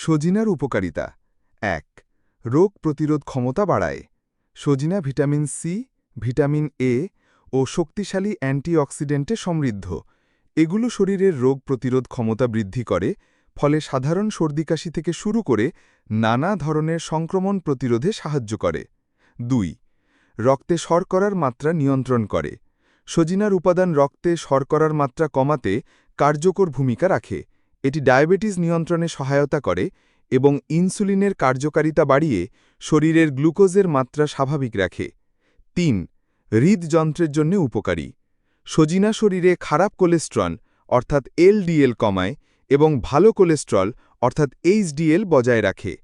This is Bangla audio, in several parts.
সজিনার উপকারিতা। এক, রোগ প্রতিরোধ ক্ষমতা বাড়ায়। সজিনা ভিটামিন সি, ভিটামিন এ ও শক্তিশালী অ্যান্টিঅক্সিডেন্টে সমৃদ্ধ। এগুলো শরীরের রোগ প্রতিরোধ ক্ষমতা বৃদ্ধি করে, ফলে সাধারণ সর্দিকাশি থেকে শুরু করে নানা ধরনের সংক্রমণ প্রতিরোধে সাহায্য করে। দুই, রক্তে শর্করার মাত্রা নিয়ন্ত্রণ করে। সজিনার উপাদান রক্তে শর্করার মাত্রা কমাতে কার্যকর ভূমিকা রাখে। এটি ডায়াবেটিস নিয়ন্ত্রণে সহায়তা করে এবং ইনসুলিনের কার্যকারিতা বাড়িয়ে শরীরের গ্লুকোজের মাত্রা স্বাভাবিক রাখে। তিন, হৃদযন্ত্রের জন্য উপকারী। সজিনা শরীরে খারাপ কোলেস্ট্রল, অর্থাৎ এলডিএল কমায় এবং ভালো কোলেস্ট্রল, অর্থাৎ এইচডিএল বজায় রাখে।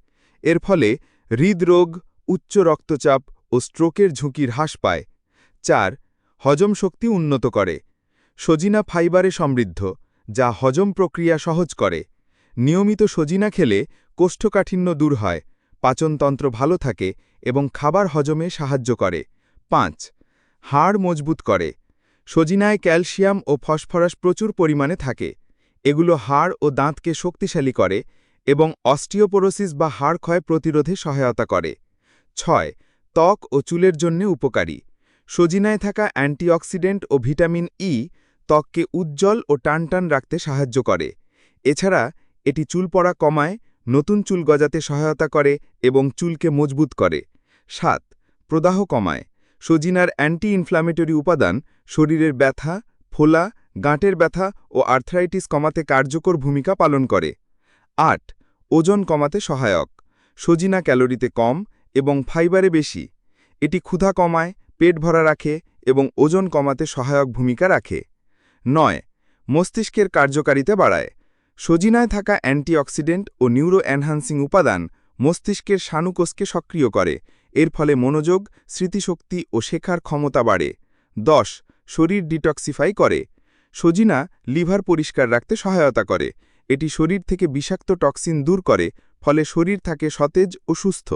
এর ফলে হৃদরোগ, উচ্চ রক্তচাপ ও স্ট্রোকের ঝুঁকির হ্রাস পায়। চার, হজম শক্তি উন্নত করে। সজিনা ফাইবারে সমৃদ্ধ। যা হজম প্রক্রিয়া সহজ করে। নিয়মিত সজিনা খেলে কোষ্ঠকাঠিন্য দূর হয় পাচনতন্ত্র ভালো থাকে এবং খাবার হজমে সাহায্য করে। পাঁচ, হাড় মজবুত করে। সজিনায় ক্যালসিয়াম ও ফসফরাস প্রচুর পরিমাণে থাকে। এগুলো হাড় ও দাঁতকে শক্তিশালী করে এবং অস্টিওপোরোসিস বা হাড় ক্ষয় প্রতিরোধে সহায়তা করে। ছয়, ত্বক ও চুলের জন্য উপকারী। সজিনায় থাকা অ্যান্টিঅক্সিডেন্ট ও ভিটামিন ই ত্বককে উজ্জ্বল ও টানটান রাখতে সাহায্য করে। এছাড়া, এটি চুল পড়া কমায়, নতুন চুল গজাতে সহায়তা করে এবং চুলকে মজবুত করে। সাত, প্রদাহ কমায়। সজিনার অ্যান্টি ইনফ্ল্যামেটরি উপাদান শরীরের ব্যথা, ফোলা, গাঁটের ব্যথা ও আর্থ্রাইটিস কমাতে কার্যকর ভূমিকা পালন করে। আট, ওজন কমাতে সহায়ক। সজিনা ক্যালোরিতে কম এবং ফাইবারে বেশি। এটি ক্ষুধা কমায়, পেট ভরা রাখে এবং ওজন কমাতে সহায়ক ভূমিকা রাখে। নয়, মস্তিষ্কের কার্যকারিতা বাড়ায়। সজিনায় থাকা অ্যান্টিঅক্সিডেন্ট ও নিউরো এনহান্সিং উপাদান মস্তিষ্কের শানুকোষকে সক্রিয় করে, এর ফলে মনোযোগ, স্মৃতিশক্তি ও শেখার ক্ষমতা বাড়ে। দশ, শরীর ডিটক্সিফাই করে। সজিনা লিভার পরিষ্কার রাখতে সহায়তা করে। এটি শরীর থেকে বিষাক্ত টক্সিন দূর করে, ফলে শরীর থাকে সতেজ ও সুস্থ।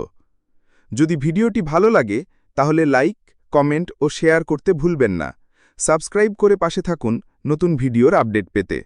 যদি ভিডিওটি ভালো লাগে, তাহলে লাইক, কমেন্ট ও শেয়ার করতে ভুলবেন না। সাবস্ক্রাইব করে পাশে থাকুন। নতুন ভিডিওর আপডেট পেতে।